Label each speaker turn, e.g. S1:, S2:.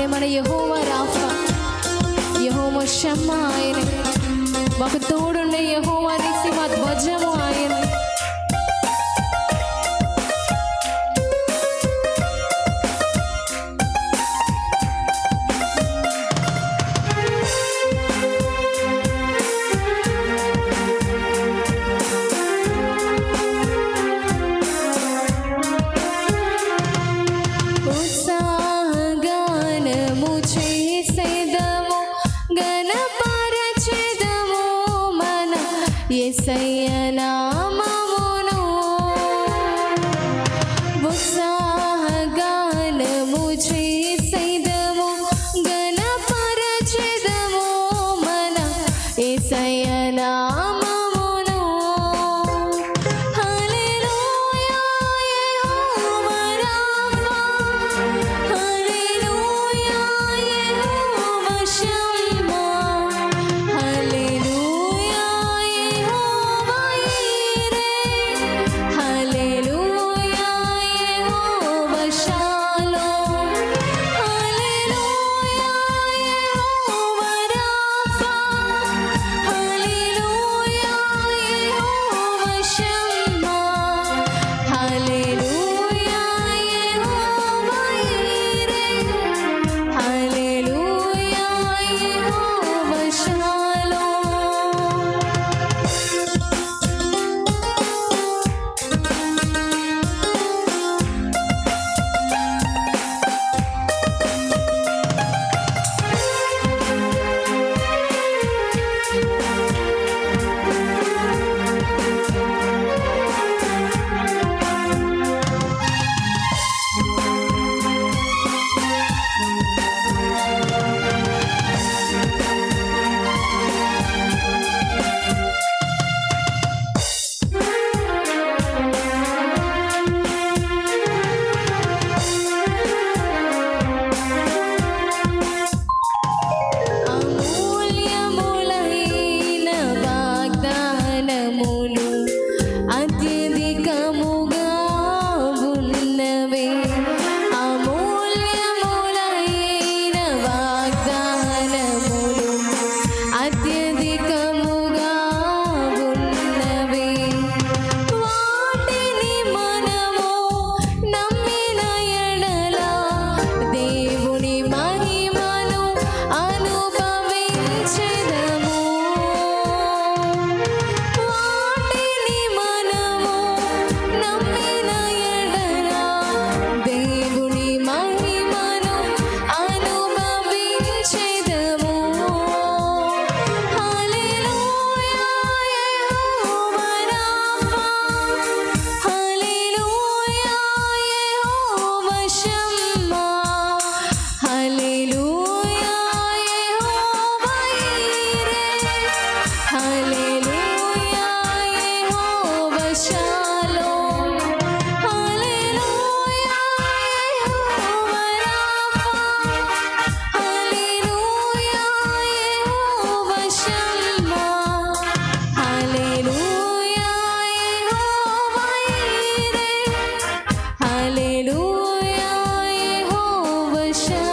S1: ఆయనే మన యహోవ రాఫా యహోవ షమ్మ ఆయనే మాకు తోడుండే యహోవ నిసి మా ధ్వజము ఆయనే ఎసయ్యనామా 山。